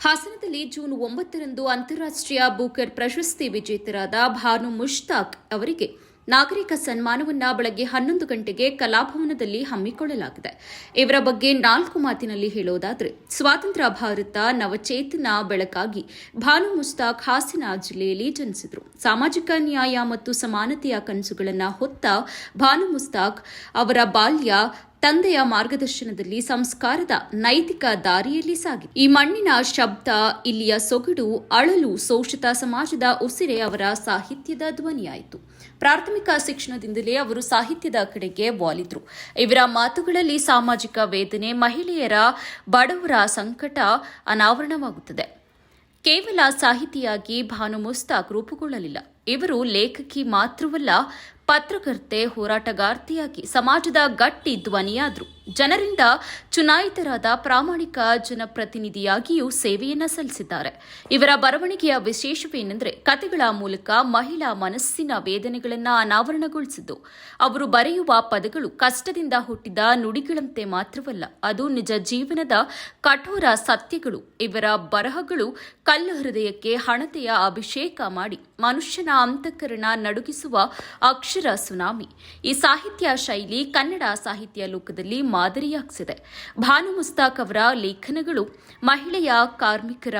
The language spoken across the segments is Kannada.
ಹಾಸನದಲ್ಲಿ ಜೂನ್ ಒಂಬತ್ತರಂದು ಅಂತಾರಾಷ್ಟ್ರೀಯ ಬೂಕರ್ ಪ್ರಶಸ್ತಿ ವಿಜೇತರಾದ ಭಾನು ಮುಷ್ತಾಕ್ ಅವರಿಗೆ ನಾಗರಿಕ ಸನ್ಮಾನವನ್ನ ಬೆಳಗ್ಗೆ ಹನ್ನೊಂದು ಗಂಟೆಗೆ ಕಲಾಭವನದಲ್ಲಿ ಹಮ್ಮಿಕೊಳ್ಳಲಾಗಿದೆ. ಇವರ ಬಗ್ಗೆ ನಾಲ್ಕು ಮಾತಿನಲ್ಲಿ ಹೇಳೋದಾದರೆ, ಸ್ವಾತಂತ್ರ್ಯ ಭಾರತ ನವಚೇತನ ಬೆಳಕಾಗಿ ಭಾನು ಮುಸ್ತಾಕ್ ಹಾಸನ ಜಿಲ್ಲೆಯಲ್ಲಿ ಜನಿಸಿದರು. ಸಾಮಾಜಿಕ ನ್ಯಾಯ ಮತ್ತು ಸಮಾನತೆಯ ಕನಸುಗಳನ್ನು ಹೊತ್ತ ಭಾನು ಮುಸ್ತಾಕ್ ಅವರ ಬಾಲ್ಯ ತಂದೆಯ ಮಾರ್ಗದರ್ಶನದಲ್ಲಿ ಸಂಸ್ಕಾರದ ನೈತಿಕ ದಾರಿಯಲ್ಲಿ ಸಾಗಿ. ಈ ಮಣ್ಣಿನ ಶಬ್ದ, ಇಲ್ಲಿಯ ಸೊಗಡು, ಅಳಲು, ಶೋಷಿತ ಸಮಾಜದ ಉಸಿರೆ ಅವರ ಸಾಹಿತ್ಯದ ಧ್ವನಿಯಾಯಿತು. ಪ್ರಾಥಮಿಕ ಶಿಕ್ಷಣದಿಂದಲೇ ಅವರು ಸಾಹಿತ್ಯದ ಕಡೆಗೆ ವಾಲಿದ್ರು. ಇವರ ಮಾತುಗಳಲ್ಲಿ ಸಾಮಾಜಿಕ ವೇದನೆ, ಮಹಿಳೆಯರ ಬಡವರ ಸಂಕಟ ಅನಾವರಣವಾಗುತ್ತದೆ. ಕೇವಲ ಸಾಹಿತಿಯಾಗಿ ಭಾನು ಮುಸ್ತಾಕ್ ರೂಪುಗೊಳ್ಳಲಿಲ್ಲ. ಇವರು ಲೇಖಕಿ ಮಾತ್ರವಲ್ಲ, ಪತ್ರಕರ್ತೆ, ಹೋರಾಟಗಾರ್ತಿಯಾಗಿ ಸಮಾಜದ ಗಟ್ಟಿ ಧ್ವನಿಯಾದ್ರು. ಜನರಿಂದ ಚುನಾಯಿತರಾದ ಪ್ರಾಮಾಣಿಕ ಜನಪ್ರತಿನಿಧಿಯಾಗಿಯೂ ಸೇವೆಯನ್ನ ಸಲ್ಲಿಸಿದ್ದಾರೆ. ಇವರ ಬರವಣಿಗೆಯ ವಿಶೇಷವೇನೆಂದರೆ ಕತೆಗಳ ಮೂಲಕ ಮಹಿಳಾ ಮನಸ್ಸಿನ ವೇದನೆಗಳನ್ನು ಅನಾವರಣಗೊಳಿಸಿದ್ದು. ಅವರು ಬರೆಯುವ ಪದಗಳು ಕಷ್ಟದಿಂದ ಹುಟ್ಟಿದ ನುಡಿಗಳಂತೆ ಮಾತ್ರವಲ್ಲ, ಅದು ನಿಜ ಜೀವನದ ಕಠೋರ ಸತ್ಯಗಳು. ಇವರ ಬರಹಗಳು ಕಲ್ಲು ಹೃದಯಕ್ಕೆ ಹಣತೆಯ ಅಭಿಷೇಕ ಮಾಡಿ ಮನುಷ್ಯನ ಅಂತಃಕರಣ ನಡುಗಿಸುವ ಅಕ್ಷರ ಸುನಾಮಿ. ಈ ಸಾಹಿತ್ಯ ಶೈಲಿ ಕನ್ನಡ ಸಾಹಿತ್ಯ ಲೋಕದಲ್ಲಿ ಮಾದರಿಯಾಗಿಸಿದೆ. ಭಾನು ಮುಸ್ತಾಕ್ ಅವರ ಲೇಖನಗಳು ಮಹಿಳೆಯ ಕಾರ್ಮಿಕರ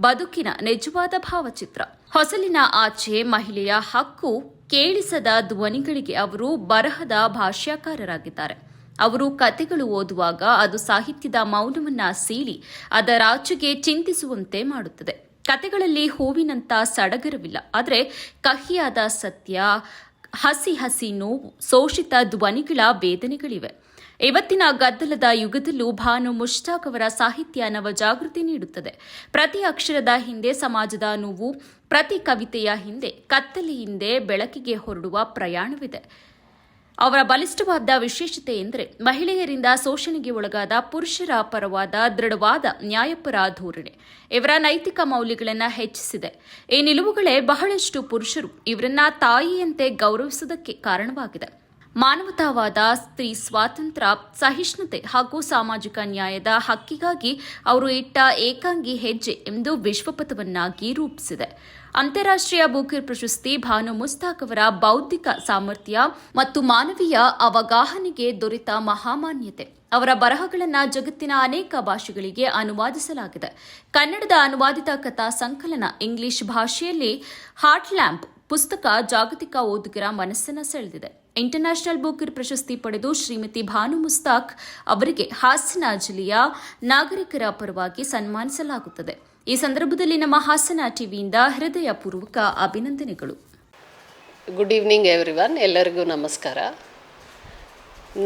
ಬದುಕಿನ ನಿಜವಾದ ಭಾವಚಿತ್ರ. ಹೊಸಲಿನ ಆಚೆ ಮಹಿಳೆಯ ಹಕ್ಕು ಕೇಳಿಸದ ಧ್ವನಿಗಳಿಗೆ ಅವರು ಬರಹದ ಭಾಷ್ಯಕಾರರಾಗಿದ್ದಾರೆ. ಅವರು ಕತೆಗಳು ಓದುವಾಗ ಅದು ಸಾಹಿತ್ಯದ ಮೌಲ್ಯವನ್ನ ಸೀಳಿ ಅದರಾಚೆಗೆ ಚಿಂತಿಸುವಂತೆ ಮಾಡುತ್ತದೆ. ಕತೆಗಳಲ್ಲಿ ಹೂವಿನಂತ ಸಡಗರವಿಲ್ಲ. ಆದರೆ ಕಹಿಯಾದ ಸತ್ಯ, ಹಸಿ ಹಸಿ ನೋವು, ಶೋಷಿತ ಧ್ವನಿಗಳ ವೇದನೆಗಳಿವೆ ಇವತ್ತಿನ ಗದ್ದಲದ ಯುಗದಲ್ಲೂ ಭಾನು ಮುಷ್ತಾಕ್ ಅವರ ಸಾಹಿತ್ಯ ನವಜಾಗೃತಿ ನೀಡುತ್ತದೆ. ಪ್ರತಿ ಅಕ್ಷರದ ಹಿಂದೆ ಸಮಾಜದ ನೋವು, ಪ್ರತಿ ಕವಿತೆಯ ಹಿಂದೆ ಕತ್ತಲೆಯಿಂದ ಬೆಳಕಿಗೆ ಹೊರಡುವ ಪ್ರಯಾಣವಿದೆ. ಅವರ ಬಲಿಷ್ಠವಾದ ವಿಶೇಷತೆ ಎಂದರೆ ಮಹಿಳೆಯರಿಂದ ಶೋಷಣೆಗೆ ಒಳಗಾದ ಪುರುಷರ ಪರವಾದ ದೃಢವಾದ ನ್ಯಾಯಪರ ಧೋರಣೆ. ಇವರ ನೈತಿಕ ಮೌಲ್ಯಗಳನ್ನು ಹೆಚ್ಚಿಸಿದೆ. ಈ ನಿಲುವುಗಳೇ ಬಹಳಷ್ಟು ಪುರುಷರು ಇವರನ್ನ ತಾಯಿಯಂತೆ ಗೌರವಿಸುವುದಕ್ಕೆ ಕಾರಣವಾಗಿದೆ. ಮಾನವತಾವಾದ ಸ್ತ್ರೀ ಸ್ವಾತಂತ್ರ್ಯ, ಸಹಿಷ್ಣುತೆ ಹಾಗೂ ಸಾಮಾಜಿಕ ನ್ಯಾಯದ ಹಕ್ಕಿಗಾಗಿ ಅವರು ಇಟ್ಟ ಏಕಾಂಗಿ ಹೆಜ್ಜೆ ಎಂದು ವಿಶ್ವಪಥವನ್ನಾಗಿ ರೂಪಿಸಿದೆ. ಅಂತಾರಾಷ್ಟ್ರೀಯ ಬೂಕಿರ್ ಪ್ರಶಸ್ತಿ ಭಾನು ಮುಸ್ತಾಕ್ ಅವರ ಬೌದ್ಧಿಕ ಸಾಮರ್ಥ್ಯ ಮತ್ತು ಮಾನವೀಯ ಅವಗಾಹನೆಗೆ ದೊರೆತ ಮಹಾಮಾನ್ಯತೆ. ಅವರ ಬರಹಗಳನ್ನು ಜಗತ್ತಿನ ಅನೇಕ ಭಾಷೆಗಳಿಗೆ ಅನುವಾದಿಸಲಾಗಿದೆ. ಕನ್ನಡದ ಅನುವಾದಿತ ಕಥಾ ಸಂಕಲನ ಇಂಗ್ಲಿಷ್ ಭಾಷೆಯಲ್ಲಿ ಹಾರ್ಟ್ ಲ್ಯಾಂಪ್ ಪುಸ್ತಕ ಜಾಗತಿಕ ಓದುಗರ ಮನಸ್ಸನ್ನು ಸೆಳೆದಿದೆ. ಇಂಟರ್ನ್ಯಾಷನಲ್ ಬೂಕರ್ ಪ್ರಶಸ್ತಿ ಪಡೆದು ಶ್ರೀಮತಿ ಭಾನು ಮುಸ್ತಾಕ್ ಅವರಿಗೆ ಹಾಸನ ಜಿಲ್ಲೆಯ ನಾಗರಿಕರ ಪರವಾಗಿ ಸನ್ಮಾನಿಸಲಾಗುತ್ತದೆ. ಈ ಸಂದರ್ಭದಲ್ಲಿ ನಮ್ಮ ಹಾಸನ ಟಿವಿಯಿಂದ ಹೃದಯಪೂರ್ವಕ ಅಭಿನಂದನೆಗಳು. ಗುಡ್ ಈವ್ನಿಂಗ್ ಎವ್ರಿವನ್ ಎಲ್ಲರಿಗೂ ನಮಸ್ಕಾರ.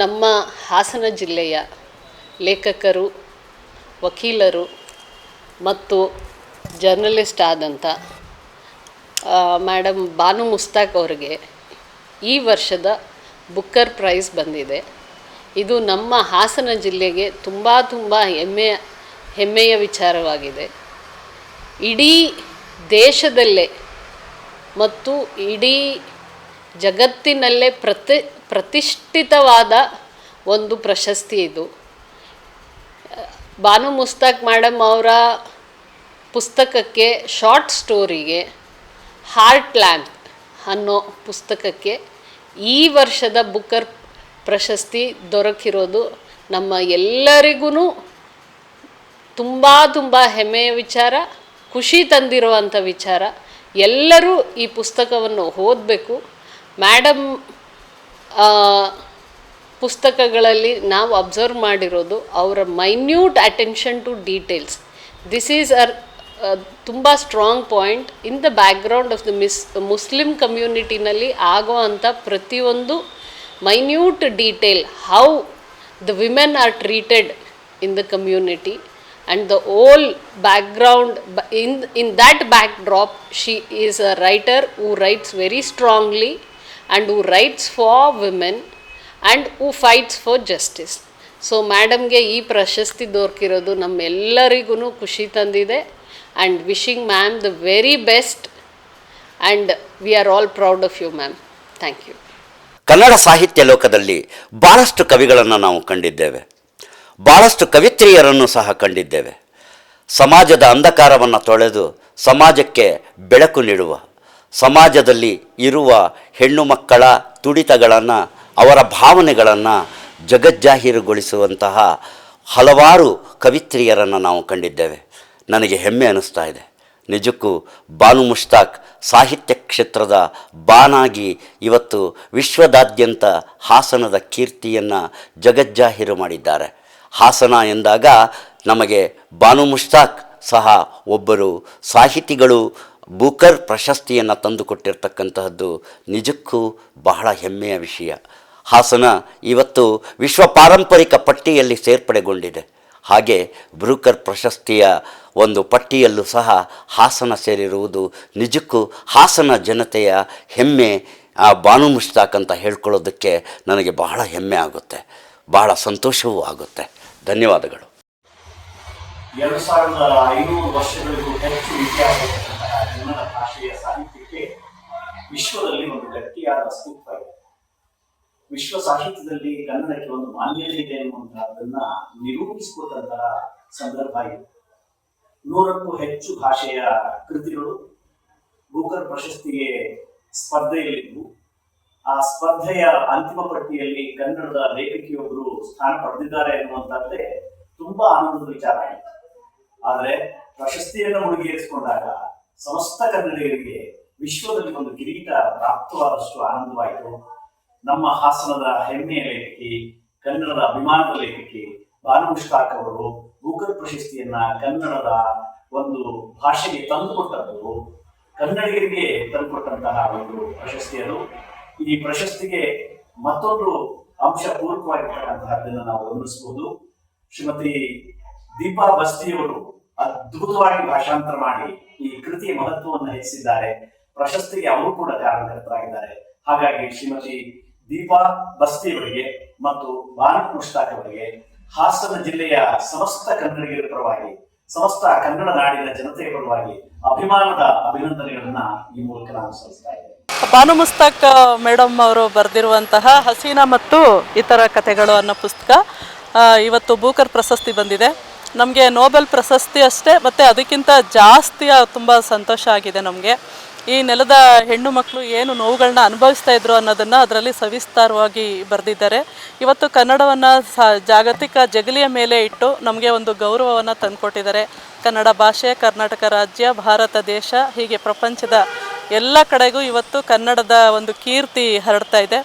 ನಮ್ಮ ಹಾಸನ ಜಿಲ್ಲೆಯ ಲೇಖಕರು, ವಕೀಲರು ಮತ್ತು ಜರ್ನಲಿಸ್ಟ್ ಆದಂಥ ಮೇಡಮ್ ಬಾನು ಮುಸ್ತಾಕ್ ಅವರಿಗೆ ಈ ವರ್ಷದ ಬುಕ್ಕರ್ ಪ್ರೈಸ್ ಬಂದಿದೆ. ಇದು ನಮ್ಮ ಹಾಸನ ಜಿಲ್ಲೆಗೆ ತುಂಬ ತುಂಬ ಹೆಮ್ಮೆಯ ಹೆಮ್ಮೆಯ ವಿಚಾರವಾಗಿದೆ. ಇಡೀ ದೇಶದಲ್ಲೇ ಮತ್ತು ಇಡೀ ಜಗತ್ತಿನಲ್ಲೇ ಪ್ರತಿ, ಪ್ರತಿಷ್ಠಿತವಾದ ಒಂದು ಪ್ರಶಸ್ತಿ ಇದು. ಬಾನು ಮುಸ್ತಾಕ್ ಮೇಡಮ್ ಅವರ ಪುಸ್ತಕಕ್ಕೆ ಶಾರ್ಟ್ ಸ್ಟೋರಿಗೆ ಹಾರ್ಟ್ ಲ್ಯಾಂಪ್ ಅನ್ನೋ ಪುಸ್ತಕಕ್ಕೆ ಈ ವರ್ಷದ ಬುಕ್ಕರ್ ಪ್ರಶಸ್ತಿ ದೊರಕಿರೋದು ನಮ್ಮ ಎಲ್ಲರಿಗೂ ತುಂಬ ತುಂಬ ಹೆಮ್ಮೆಯ ವಿಚಾರ. ಖುಷಿ ತಂದಿರುವಂಥ ವಿಚಾರ. ಎಲ್ಲರೂ ಈ ಪುಸ್ತಕವನ್ನು ಓದಬೇಕು. ಮ್ಯಾಡಮ್ ಪುಸ್ತಕಗಳಲ್ಲಿ ನಾವು ಅಬ್ಸರ್ವ್ ಮಾಡಿರೋದು ಅವರ minute attention to details this is a ತುಂಬ strong point in the background of the miss Muslim ಕಮ್ಯುನಿಟಿನಲ್ಲಿ ಆಗೋ ಅಂಥ ಪ್ರತಿಯೊಂದು minute detail how the women are treated in the community the whole background in in that backdrop she is a writer who writes very strongly and who writes for women and who fights for justice so ಮ್ಯಾಡಮ್ಗೆ ಈ ಪ್ರಶಸ್ತಿ ದೊರಕಿರೋದು ನಮ್ಮೆಲ್ಲರಿಗೂ ಖುಷಿ ತಂದಿದೆ. And wishing ma'am the very best and we are all proud of you ma'am thank you Kannada ಸಾಹಿತ್ಯ ಲೋಕದಲ್ಲಿ ಭಾಳಷ್ಟು ಕವಿಗಳನ್ನು ನಾವು ಕಂಡಿದ್ದೇವೆ. ಭಾಳಷ್ಟು ಕವಿತ್ರಿಯರನ್ನು ಸಹ ಕಂಡಿದ್ದೇವೆ. ಸಮಾಜದ ಅಂಧಕಾರವನ್ನು ತೊಳೆದು ಸಮಾಜಕ್ಕೆ ಬೆಳಕು ನೀಡುವ, ಸಮಾಜದಲ್ಲಿ ಇರುವ ಹೆಣ್ಣು ಮಕ್ಕಳ ತುಡಿತಗಳನ್ನು, ಅವರ ಭಾವನೆಗಳನ್ನು ಜಗಜ್ಜಾಹೀರುಗೊಳಿಸುವಂತಹ ಹಲವಾರು ಕವಿತ್ರಿಯರನ್ನು ನಾವು ಕಂಡಿದ್ದೇವೆ. ನನಗೆ ಹೆಮ್ಮೆ ಅನ್ನಿಸ್ತಾ ಇದೆ. ನಿಜಕ್ಕೂ ಬಾನು ಮುಷ್ತಾಕ್ ಸಾಹಿತ್ಯ ಕ್ಷೇತ್ರದ ಬಾನಾಗಿ ಇವತ್ತು ವಿಶ್ವದಾದ್ಯಂತ ಹಾಸನದ ಕೀರ್ತಿಯನ್ನು ಜಗಜ್ಜಾಹೀರು ಮಾಡಿದ್ದಾರೆ. ಹಾಸನ ಎಂದಾಗ ನಮಗೆ ಬಾನು ಮುಷ್ತಾಕ್ ಸಹ ಒಬ್ಬರು ಸಾಹಿತಿಗಳು ಬೂಕರ್ ಪ್ರಶಸ್ತಿಯನ್ನು ತಂದುಕೊಟ್ಟಿರ್ತಕ್ಕಂತಹದ್ದು ನಿಜಕ್ಕೂ ಬಹಳ ಹೆಮ್ಮೆಯ ವಿಷಯ. ಹಾಸನ ಇವತ್ತು ವಿಶ್ವ ಪಾರಂಪರಿಕ ಪಟ್ಟಿಯಲ್ಲಿ ಸೇರ್ಪಡೆಗೊಂಡಿದೆ. ಹಾಗೆ ಬ್ರೂಕರ್ ಪ್ರಶಸ್ತಿಯ ಒಂದು ಪಟ್ಟಿಯಲ್ಲೂ ಸಹ ಹಾಸನ ಸೇರಿರುವುದು ನಿಜಕ್ಕೂ ಹಾಸನ ಜನತೆಯ ಹೆಮ್ಮೆ, ಆ ಬಾನು ಮುಷ್ತಾಕ್ ಅಂತ ಹೇಳ್ಕೊಳ್ಳೋದಕ್ಕೆ ನನಗೆ ಬಹಳ ಹೆಮ್ಮೆ ಆಗುತ್ತೆ. ಬಹಳ ಸಂತೋಷವೂ ಆಗುತ್ತೆ. ಧನ್ಯವಾದಗಳು. ಎರಡು ಸಾವಿರದ ಐನೂರು ವರ್ಷಗಳಿಗೂ ಹೆಚ್ಚು ಇತಿಹಾಸ ಕನ್ನಡ ಭಾಷೆಯ ಸಾಹಿತ್ಯಕ್ಕೆ ವಿಶ್ವದಲ್ಲಿ ಒಂದು ಗಟ್ಟಿಯಾದ ಅಸ್ತಿತ್ವ ಇದೆ. ವಿಶ್ವ ಸಾಹಿತ್ಯದಲ್ಲಿ ಕನ್ನಡಕ್ಕೆ ಒಂದು ಮಾನ್ಯತೆ ಇದೆ ಎನ್ನುವಂತಹದನ್ನ ನಿರೂಪಿಸಿಕೊಟ್ಟಂತಹ ಸಂದರ್ಭ ಇದೆ. ನೂರಕ್ಕೂ ಹೆಚ್ಚು ಭಾಷೆಯ ಕೃತಿಗಳು ಬೂಕರ್ ಪ್ರಶಸ್ತಿಗೆ ಸ್ಪರ್ಧೆಯಲ್ಲಿದ್ದು ಆ ಸ್ಪರ್ಧೆಯ ಅಂತಿಮ ಪಟ್ಟಿಯಲ್ಲಿ ಕನ್ನಡದ ಲೇಖಕಿಯೊಬ್ಬರು ಸ್ಥಾನ ಪಡೆದಿದ್ದಾರೆ ಎನ್ನುವಂತದ್ದೇ ತುಂಬಾ ಆನಂದದ ವಿಚಾರ. ಆಯಿತು ಆದ್ರೆ ಪ್ರಶಸ್ತಿಯನ್ನು ಮುಡಿಗೇರಿಸಿಕೊಂಡಾಗ ಸಮಸ್ತ ಕನ್ನಡಿಗರಿಗೆ ವಿಶ್ವದಲ್ಲಿ ಒಂದು ಕಿರೀಟ ಪ್ರಾಪ್ತವಾದಷ್ಟು ಆನಂದವಾಯಿತು. ನಮ್ಮ ಹಾಸನದ ಹೆಮ್ಮೆಯ ಲೇಖಕಿ, ಕನ್ನಡದ ಅಭಿಮಾನದ ಲೇಖಕಿ ಬಾನು ಅವರು ಗೂಗಲ್ ಪ್ರಶಸ್ತಿಯನ್ನ ಕನ್ನಡದ ಒಂದು ಭಾಷೆಗೆ ತಂದುಕೊಟ್ಟದ್ದು ಕನ್ನಡಿಗರಿಗೆ ತಂದುಕೊಟ್ಟಂತಹ ಒಂದು ಪ್ರಶಸ್ತಿಯದು ಈ ಪ್ರಶಸ್ತಿಗೆ ಮತ್ತೊಂದು ಅಂಶ ಪೂರಕವಾಗಿರ್ತಕ್ಕಂತಹದ್ದನ್ನು ನಾವು ಗಮನಿಸಬಹುದು. ಶ್ರೀಮತಿ ದೀಪಾ ಬಸ್ತಿಯವರು ಅದ್ಭುತವಾಗಿ ಭಾಷಾಂತರ ಮಾಡಿ ಈ ಕೃತಿಯ ಮಹತ್ವವನ್ನು ಹೆಚ್ಚಿಸಿದ್ದಾರೆ. ಪ್ರಶಸ್ತಿಗೆ ಅವರು ಕೂಡ ಕಾರಣಕರ್ತರಾಗಿದ್ದಾರೆ. ಹಾಗಾಗಿ ಶ್ರೀಮತಿ ದೀಪಾ ಬಸ್ತಿಯವರಿಗೆ ಮತ್ತು ಬಾಲ ಮುಷ್ತಾಕ್ ಅವರಿಗೆ ಹಾಸನ ಜಿಲ್ಲೆಯ ಸಮಸ್ತ ಕನ್ನಡಿಗರ ಪರವಾಗಿ, ಸಮಸ್ತ ಕನ್ನಡ ನಾಡಿನ ಜನತೆಯ ಪರವಾಗಿ ಅಭಿಮಾನದ ಅಭಿನಂದನೆಗಳನ್ನ ಈ ಮೂಲಕ ನಾನು ಸಲ್ಲಿಸ್ತಾ ಇದ್ದೇನೆ. ಬಾನು ಮುಸ್ತಾಕ್ ಮೇಡಮ್ ಅವರು ಬರೆದಿರುವಂತಹ ಹಸೀನಾ ಮತ್ತು ಇತರ ಕಥೆಗಳು ಅನ್ನೋ ಪುಸ್ತಕ. ಇವತ್ತು ಬೂಕರ್ ಪ್ರಶಸ್ತಿ ಬಂದಿದೆ. ನಮಗೆ ನೋಬೆಲ್ ಪ್ರಶಸ್ತಿ ಅಷ್ಟೇ, ಮತ್ತು ಅದಕ್ಕಿಂತ ಜಾಸ್ತಿ ತುಂಬ ಸಂತೋಷ ಆಗಿದೆ ನಮಗೆ. ಈ ನೆಲದ ಹೆಣ್ಣು ಮಕ್ಕಳು ಏನು ನೋವುಗಳನ್ನ ಅನುಭವಿಸ್ತಾ ಇದ್ರು ಅನ್ನೋದನ್ನು ಅದರಲ್ಲಿ ಸವಿಸ್ತಾರವಾಗಿ ಬರೆದಿದ್ದಾರೆ. ಇವತ್ತು ಕನ್ನಡವನ್ನು ಸ, ಜಾಗತಿಕ ಜಗಲಿಯ ಮೇಲೆ ಇಟ್ಟು ನಮಗೆ ಒಂದು ಗೌರವವನ್ನು ತಂದುಕೊಟ್ಟಿದ್ದಾರೆ. ಕನ್ನಡ ಭಾಷೆ, ಕರ್ನಾಟಕ ರಾಜ್ಯ, ಭಾರತ ದೇಶ, ಹೀಗೆ ಪ್ರಪಂಚದ ಎಲ್ಲ ಕಡೆಗೂ ಇವತ್ತು ಕನ್ನಡದ ಒಂದು ಕೀರ್ತಿ ಹರಡ್ತಾ ಇದೆ.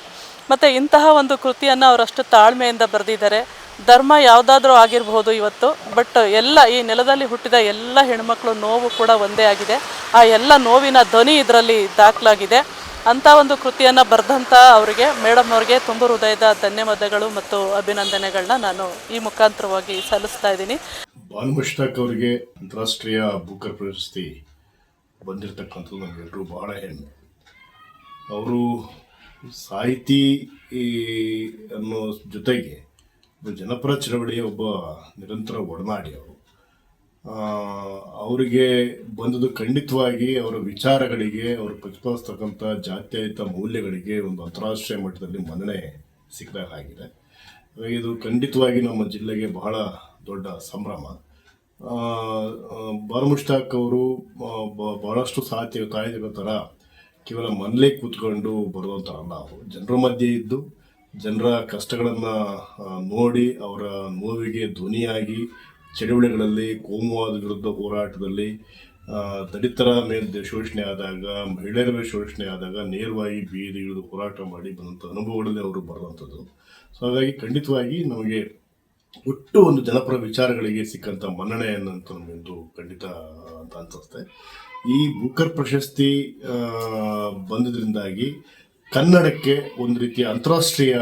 ಮತ್ತು ಇಂತಹ ಒಂದು ಕೃತಿಯನ್ನು ಅವರಷ್ಟು ತಾಳ್ಮೆಯಿಂದ ಬರೆದಿದ್ದಾರೆ. ಧರ್ಮ ಯಾವುದಾದ್ರೂ ಆಗಿರಬಹುದು ಇವತ್ತು, ಬಟ್ ಎಲ್ಲ ಈ ನೆಲದಲ್ಲಿ ಹುಟ್ಟಿದ ಎಲ್ಲ ಹೆಣ್ಮಕ್ಳು ನೋವು ಕೂಡ ಒಂದೇ ಆಗಿದೆ. ಆ ಎಲ್ಲ ನೋವಿನ ಧ್ವನಿ ಇದರಲ್ಲಿ ದಾಖಲಾಗಿದೆ. ಅಂಥ ಒಂದು ಕೃತಿಯನ್ನು ಬರೆದಂಥ ಅವರಿಗೆ ಮೇಡಮ್ ಅವರಿಗೆ ತುಂಬ ಹೃದಯದ ಧನ್ಯವಾದಗಳು ಮತ್ತು ಅಭಿನಂದನೆಗಳನ್ನ ನಾನು ಈ ಮುಖಾಂತರವಾಗಿ ಸಲ್ಲಿಸ್ತಾ ಇದ್ದೀನಿ. ಬಾನು ಮುಷ್ತಾಕ್ ಅವರಿಗೆ ಅಂತಾರಾಷ್ಟ್ರೀಯ ಬುಕ್ಕರ್ ಪ್ರಶಸ್ತಿ ಬಂದಿರತಕ್ಕಂಥದ್ದು ನಮಗೆಲ್ಲರೂ ಬಹಳ ಹೆಮ್ಮೆ. ಅವರು ಸಾಹಿತಿ ಅನ್ನೋ ಜೊತೆಗೆ ಜನಪರ ಚಳವಳಿಯ ಒಬ್ಬ ನಿರಂತರ ಒಡನಾಡಿ ಅವರು. ಅವರಿಗೆ ಬಂದದ್ದು ಖಂಡಿತವಾಗಿ ಅವರ ವಿಚಾರಗಳಿಗೆ ಅವರು ಪ್ರತಿಪಾದಿಸ್ತಕ್ಕಂಥ ಜಾತ್ಯತೀತ ಮೌಲ್ಯಗಳಿಗೆ ಒಂದು ಅಂತಾರಾಷ್ಟ್ರೀಯ ಮಟ್ಟದಲ್ಲಿ ಮನ್ನಣೆ ಸಿಕ್ಕದಾಗ ಇದು ಖಂಡಿತವಾಗಿ ನಮ್ಮ ಜಿಲ್ಲೆಗೆ ಬಹಳ ದೊಡ್ಡ ಸಂಭ್ರಮ. ಆ, ಅವರು ಬಹಳಷ್ಟು ಸಾಧ್ಯ ಸಾಹಿತ್ಯಗಳ ಥರ ಕೇವಲ ಮನೇಲೇ ಕೂತ್ಕೊಂಡು ಬರುವಂಥರಲ್ಲ ಅವರು. ಜನರ ಮಧ್ಯೆ ಇದ್ದು ಜನರ ಕಷ್ಟಗಳನ್ನು ನೋಡಿ ಅವರ ನೋವಿಗೆ ಧ್ವನಿಯಾಗಿ ಚಳುವಳಿಗಳಲ್ಲಿ, ಕೋಮುವಾದ ವಿರುದ್ಧ ಹೋರಾಟದಲ್ಲಿ ದಲಿತರ ಮೇಲೆ ಶೋಷಣೆ ಆದಾಗ, ಮಹಿಳೆಯರ ಮೇಲೆ ಶೋಷಣೆ ಆದಾಗ ನೇರವಾಗಿ ಬೀದಿ ಇಳಿದು ಹೋರಾಟ ಮಾಡಿ ಬಂದಂಥ ಅನುಭವಗಳಲ್ಲಿ ಅವರು ಬರುವಂಥದ್ದು ಸೊ ಹಾಗಾಗಿ ಖಂಡಿತವಾಗಿ ನಮಗೆ ಒಟ್ಟು ಒಂದು ಜನಪರ ವಿಚಾರಗಳಿಗೆ ಸಿಕ್ಕಂಥ ಮನ್ನಣೆ ಅನ್ನೋಂಥ ನಮಗೊಂದು ಖಂಡಿತ ಅಂತ ಅನ್ಸುತ್ತೆ. ಈ ಬುಕ್ಕರ್ ಪ್ರಶಸ್ತಿ ಬಂದಿದ್ದರಿಂದಾಗಿ ಕನ್ನಡಕ್ಕೆ ಒಂದು ರೀತಿಯ ಅಂತಾರಾಷ್ಟ್ರೀಯ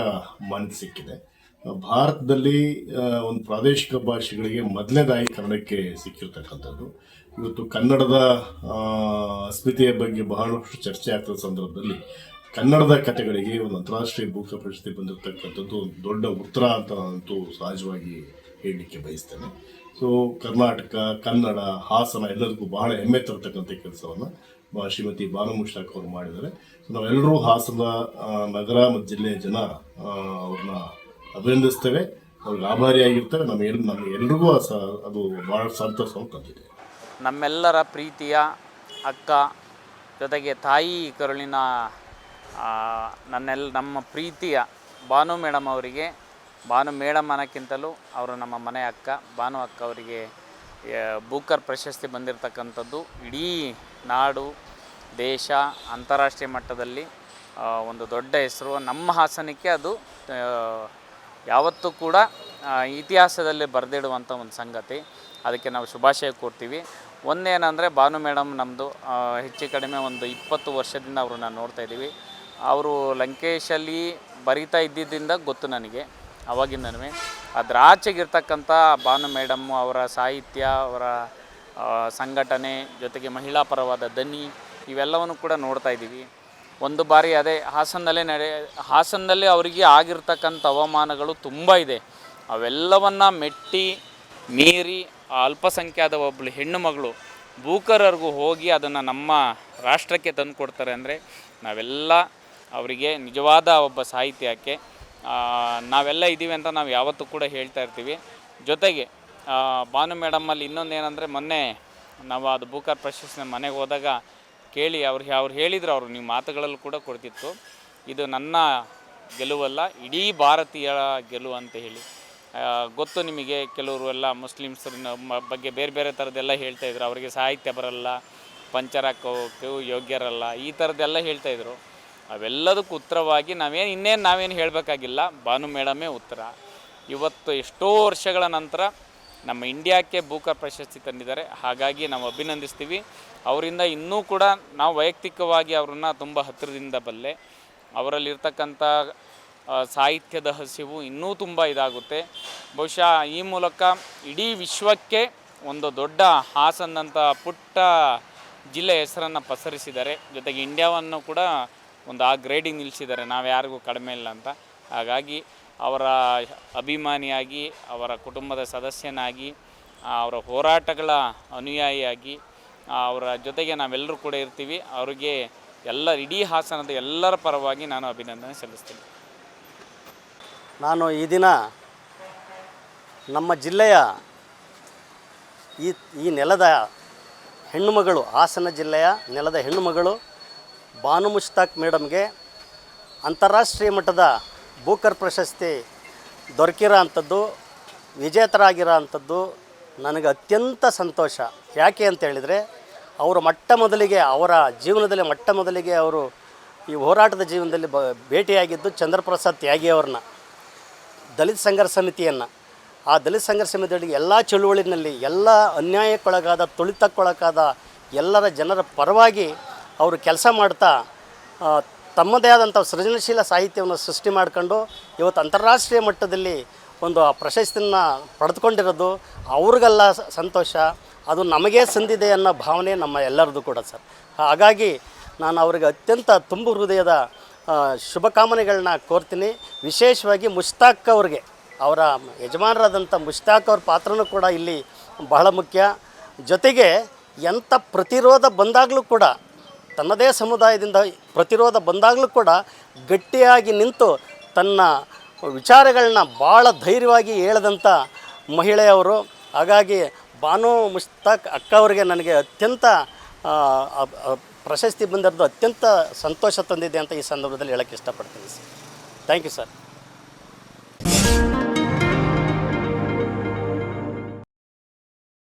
ಮಾನ್ಯತೆ ಸಿಕ್ಕಿದೆ. ಭಾರತದಲ್ಲಿ ಒಂದು ಪ್ರಾದೇಶಿಕ ಭಾಷೆಗಳಿಗೆ ಮೊದಲನೇದಾಗಿ ಕನ್ನಡಕ್ಕೆ ಸಿಕ್ಕಿರ್ತಕ್ಕಂಥದ್ದು. ಇವತ್ತು ಕನ್ನಡದ ಅಸ್ಮಿತೆಯ ಬಗ್ಗೆ ಬಹಳಷ್ಟು ಚರ್ಚೆ ಆಗ್ತದ ಸಂದರ್ಭದಲ್ಲಿ ಕನ್ನಡದ ಕತೆಗಳಿಗೆ ಒಂದು ಅಂತಾರಾಷ್ಟ್ರೀಯ ಭೂಕ ಪ್ರಶಸ್ತಿ ಬಂದಿರತಕ್ಕಂಥದ್ದು ದೊಡ್ಡ ಉತ್ತರ ಅಂತ ಅಂತೂ ಸಹಜವಾಗಿ ಹೇಳಲಿಕ್ಕೆ ಬಯಸ್ತೇನೆ. ಸೊ ಕರ್ನಾಟಕ, ಕನ್ನಡ, ಹಾಸನ ಎಲ್ಲರಿಗೂ ಬಹಳ ಹೆಮ್ಮೆ ತರತಕ್ಕಂಥ ಕೆಲಸವನ್ನು ಶ್ರೀಮತಿ ಬಾನು ಮುಷ್ತಾಕ್ ಅವರು ಮಾಡಿದ್ದಾರೆ. ನಾವೆಲ್ಲರೂ ಹಾಸನ ನಗರ ಮತ್ತು ಜಿಲ್ಲೆಯ ಜನ ಅವ್ರನ್ನ ಅಭಿನಂದಿಸ್ತೇವೆ. ಅವ್ರಿಗೆ ಆಭಾರಿಯಾಗಿರ್ತಾರೆ ನಮ್ಮ ಎಲ್ ನಮ್ಮ ಎಲ್ರಿಗೂ ಸ, ಅದು ಭಾಳ ಸಂತೋಷವನ್ನು ತಂದಿದೆ. ನಮ್ಮೆಲ್ಲರ ಪ್ರೀತಿಯ ಅಕ್ಕ ಜೊತೆಗೆ ತಾಯಿ ಕರುಳಿನ ನನ್ನೆಲ್ಲ ನಮ್ಮ ಪ್ರೀತಿಯ ಭಾನು ಮೇಡಮ್ ಅವರಿಗೆ, ಭಾನು ಮೇಡಮ್ ಅನ್ನೋಕ್ಕಿಂತಲೂ ಅವರು ನಮ್ಮ ಮನೆ ಅಕ್ಕ, ಭಾನು ಅಕ್ಕ ಅವರಿಗೆ ಬೂಕರ್ ಪ್ರಶಸ್ತಿ ಬಂದಿರತಕ್ಕಂಥದ್ದು. ಇಡೀ ನಾಡು, ದೇಶ ಅಂತಾರಾಷ್ಟ್ರೀಯ ಮಟ್ಟದಲ್ಲಿ ಒಂದು ದೊಡ್ಡ ಹೆಸರು. ನಮ್ಮ ಹಾಸನಕ್ಕೆ ಅದು ಯಾವತ್ತೂ ಕೂಡ ಇತಿಹಾಸದಲ್ಲಿ ಬರೆದಿಡುವಂಥ ಒಂದು ಸಂಗತಿ. ಅದಕ್ಕೆ ನಾವು ಶುಭಾಶಯ ಕೊಡ್ತೀವಿ ಒಂದೇನಂದರೆ, ಭಾನು ಮೇಡಮ್ ನಮ್ಮದು ಹೆಚ್ಚು ಕಡಿಮೆ ಒಂದು ಇಪ್ಪತ್ತು ವರ್ಷದಿಂದ ಅವ್ರನ್ನ ನೋಡ್ತಾ ಇದ್ದೀವಿ. ಅವರು ಲಂಕೇಶಲ್ಲಿ ಬರಿತಾ ಇದ್ದಿದ್ದರಿಂದ ಗೊತ್ತು ನನಗೆ, ಅವಾಗಿಂದನೂ. ಅದ್ರ ಆಚೆಗಿರ್ತಕ್ಕಂಥ ಭಾನು ಮೇಡಮ್ಮು ಅವರ ಸಾಹಿತ್ಯ, ಅವರ ಸಂಘಟನೆ, ಜೊತೆಗೆ ಮಹಿಳಾ ಪರವಾದ ದನಿ, ಇವೆಲ್ಲವನ್ನು ಕೂಡ ನೋಡ್ತಾ ಇದ್ದೀವಿ. ಒಂದು ಬಾರಿ ಅದೇ ಹಾಸನದಲ್ಲೇ ನಡೆ, ಹಾಸನದಲ್ಲಿ ಅವರಿಗೆ ಆಗಿರ್ತಕ್ಕಂಥ ಅವಮಾನಗಳು ತುಂಬ ಇದೆ. ಅವೆಲ್ಲವನ್ನು ಮೆಟ್ಟಿ, ಮೀರಿ ಆ ಅಲ್ಪಸಂಖ್ಯಾತ ಒಬ್ಬಳು ಹೆಣ್ಣು ಮಗಳು ಬೂಕರರ್ಗೂ ಹೋಗಿ ಅದನ್ನು ನಮ್ಮ ರಾಷ್ಟ್ರಕ್ಕೆ ತಂದು ಕೊಡ್ತಾರೆ ಅಂದರೆ ನಾವೆಲ್ಲ ಅವರಿಗೆ ನಿಜವಾದ ಒಬ್ಬ ಸಾಹಿತ್ಯಕ್ಕೆ ನಾವೆಲ್ಲ ಇದ್ದೀವಿ ಅಂತ ನಾವು ಯಾವತ್ತೂ ಕೂಡ ಹೇಳ್ತಾ ಇರ್ತೀವಿ. ಜೊತೆಗೆ ಭಾನು ಮೇಡಮಲ್ಲಿ ಇನ್ನೊಂದು ಏನಂದರೆ ಮೊನ್ನೆ ನಾವು ಅದು ಬೂಕರ್ ಪ್ರಶಸ್ತಿ ಮನೆಗೆ ಹೋದಾಗ ಕೇಳಿ ಅವ್ರು ಅವ್ರು ಹೇಳಿದ್ರು, ಅವರು ನಿಮ್ಮ ಮಾತುಗಳಲ್ಲೂ ಕೂಡ ಕೊಡ್ತಿತ್ತು. ಇದು ನನ್ನ ಗೆಲುವಲ್ಲ, ಇಡೀ ಭಾರತೀಯ ಗೆಲುವು ಅಂತ ಹೇಳಿ. ಗೊತ್ತು ನಿಮಗೆ, ಕೆಲವರು ಎಲ್ಲ ಮುಸ್ಲಿಮ್ಸ್ರ ಬಗ್ಗೆ ಬೇರೆ ಬೇರೆ ಥರದ್ದೆಲ್ಲ ಹೇಳ್ತಾ ಇದ್ರು. ಅವರಿಗೆ ಸಾಹಿತ್ಯ ಬರಲ್ಲ ಪಂಚರಕ್ಕೂ ಯೋಗ್ಯರಲ್ಲ, ಈ ಥರದ್ದೆಲ್ಲ ಹೇಳ್ತಾ ಇದ್ರು. ಅವೆಲ್ಲದಕ್ಕೂ ಉತ್ತರವಾಗಿ ನಾವೇನು ಇನ್ನೇನು ನಾವೇನು ಹೇಳಬೇಕಾಗಿಲ್ಲ, ಭಾನು ಮೇಡಮೇ ಉತ್ತರ. ಇವತ್ತು ಎಷ್ಟೋ ವರ್ಷಗಳ ನಂತರ ನಮ್ಮ ಇಂಡಿಯಾಕ್ಕೆ ಭೂಕರ್ ಪ್ರಶಸ್ತಿ ತಂದಿದ್ದಾರೆ. ಹಾಗಾಗಿ ನಾವು ಅಭಿನಂದಿಸ್ತೀವಿ. ಅವರಿಂದ ಇನ್ನೂ ಕೂಡ ನಾವು ವೈಯಕ್ತಿಕವಾಗಿ ಅವ್ರನ್ನ ತುಂಬ ಹತ್ತಿರದಿಂದ ಬಲ್ಲೆ, ಅವರಲ್ಲಿರ್ತಕ್ಕಂಥ ಸಾಹಿತ್ಯದ ಹಸಿವು ಇನ್ನೂ ತುಂಬ ಇದಾಗುತ್ತೆ. ಬಹುಶಃ ಈ ಮೂಲಕ ಇಡೀ ವಿಶ್ವಕ್ಕೆ ಒಂದು ದೊಡ್ಡ ಹಾಸನ್ನಂಥ ಪುಟ್ಟ ಜಿಲ್ಲೆ ಹೆಸರನ್ನು ಪಸರಿಸಿದ್ದಾರೆ. ಜೊತೆಗೆ ಇಂಡಿಯಾವನ್ನು ಕೂಡ ಒಂದು ಆ ಗ್ರೇಡಿಂಗ್ ನಿಲ್ಲಿಸಿದ್ದಾರೆ. ನಾವು ಯಾರಿಗೂ ಕಡಿಮೆ ಇಲ್ಲ ಅಂತ. ಹಾಗಾಗಿ ಅವರ ಅಭಿಮಾನಿಯಾಗಿ, ಅವರ ಕುಟುಂಬದ ಸದಸ್ಯನಾಗಿ ಅವರ ಹೋರಾಟಗಳ ಅನುಯಾಯಿಯಾಗಿ ಅವರ ಜೊತೆಗೆ ನಾವೆಲ್ಲರೂ ಕೂಡ ಇರ್ತೀವಿ. ಅವರಿಗೆ ಎಲ್ಲ ಇಡೀ ಹಾಸನದ ಎಲ್ಲರ ಪರವಾಗಿ ನಾನು ಅಭಿನಂದನೆ ಸಲ್ಲಿಸ್ತೀನಿ. ನಾನು ಈ ದಿನ ನಮ್ಮ ಜಿಲ್ಲೆಯ ಈ ಈ ನೆಲದ ಹೆಣ್ಣುಮಗಳು, ಹಾಸನ ಜಿಲ್ಲೆಯ ನೆಲದ ಹೆಣ್ಣುಮಗಳು ಬಾನು ಮುಷ್ತಾಕ್ ಮೇಡಮ್ಗೆ ಅಂತಾರಾಷ್ಟ್ರೀಯ ಮಟ್ಟದ ಬೂಕರ್ ಪ್ರಶಸ್ತಿ ದೊರಕಿರೋ ಅಂಥದ್ದು, ವಿಜೇತರಾಗಿರೋ ಅಂಥದ್ದು ನನಗೆ ಅತ್ಯಂತ ಸಂತೋಷ. ಯಾಕೆ ಅಂತ ಹೇಳಿದರೆ ಅವರು ಮೊಟ್ಟ ಮೊದಲಿಗೆ, ಅವರ ಜೀವನದಲ್ಲಿ ಮೊಟ್ಟ ಮೊದಲಿಗೆ ಅವರು ಈ ಹೋರಾಟದ ಜೀವನದಲ್ಲಿ ಬ, ಭೇಟಿಯಾಗಿದ್ದು ಚಂದ್ರಪ್ರಸಾದ್ ತ್ಯಾಗಿ ಅವ್ರನ್ನ, ದಲಿತ ಸಂಘರ್ಷ ಸಮಿತಿಯನ್ನು. ಆ ದಲಿತ ಸಂಘರ್ಷ ಸಮಿತಿಯಲ್ಲಿ ಎಲ್ಲ ಚಳುವಳಿನಲ್ಲಿ, ಎಲ್ಲ ಅನ್ಯಾಯಕ್ಕೊಳಗಾದ, ತುಳಿತಕ್ಕೊಳಗಾದ ಎಲ್ಲರ ಜನರ ಪರವಾಗಿ ಅವರು ಕೆಲಸ ಮಾಡ್ತಾ ತಮ್ಮದೇ ಆದಂಥ ಸೃಜನಶೀಲ ಸಾಹಿತ್ಯವನ್ನು ಸೃಷ್ಟಿ ಮಾಡ್ಕೊಂಡು ಇವತ್ತು ಅಂತಾರಾಷ್ಟ್ರೀಯ ಮಟ್ಟದಲ್ಲಿ ಒಂದು ಆ ಪ್ರಶಸ್ತಿಯನ್ನು ಪಡೆದುಕೊಂಡಿರೋದು ಅವ್ರಿಗೆಲ್ಲ ಸಂತೋಷ. ಅದು ನಮಗೇ ಸಂದಿದೆ ಅನ್ನೋ ಭಾವನೆ ನಮ್ಮ ಎಲ್ಲರದು ಕೂಡ ಸರ್. ಹಾಗಾಗಿ ನಾನು ಅವರಿಗೆ ಅತ್ಯಂತ ತುಂಬು ಹೃದಯದ ಶುಭಕಾಮನೆಗಳನ್ನ ಕೋರ್ತೀನಿ. ವಿಶೇಷವಾಗಿ ಮುಷ್ತಾಕ್ ಅವ್ರಿಗೆ, ಅವರ ಯಜಮಾನರಾದಂಥ ಮುಷ್ತಾಕ್ ಅವ್ರ ಪಾತ್ರನೂ ಕೂಡ ಇಲ್ಲಿ ಬಹಳ ಮುಖ್ಯ. ಜೊತೆಗೆ ಎಂಥ ಪ್ರತಿರೋಧ ಬಂದಾಗಲೂ ಕೂಡ, ತನ್ನದೇ ಸಮುದಾಯದಿಂದ ಪ್ರತಿರೋಧ ಬಂದಾಗಲೂ ಕೂಡ ಗಟ್ಟಿಯಾಗಿ ನಿಂತು ತನ್ನ ವಿಚಾರಗಳನ್ನ ಭಾಳ ಧೈರ್ಯವಾಗಿ ಹೇಳದಂಥ ಮಹಿಳೆಯವರು. ಹಾಗಾಗಿ ಬಾನು ಮುಷ್ತಾಕ್ ಅಕ್ಕ ಅವರಿಗೆ ನನಗೆ ಅತ್ಯಂತ ಪ್ರಶಸ್ತಿ ಬಂದದ್ದು ಅತ್ಯಂತ ಸಂತೋಷ ತಂದಿದೆ ಅಂತ ಈ ಸಂದರ್ಭದಲ್ಲಿ ಹೇಳೋಕ್ಕೆ ಇಷ್ಟಪಡ್ತೀನಿ ಸರ್. Thank you sir.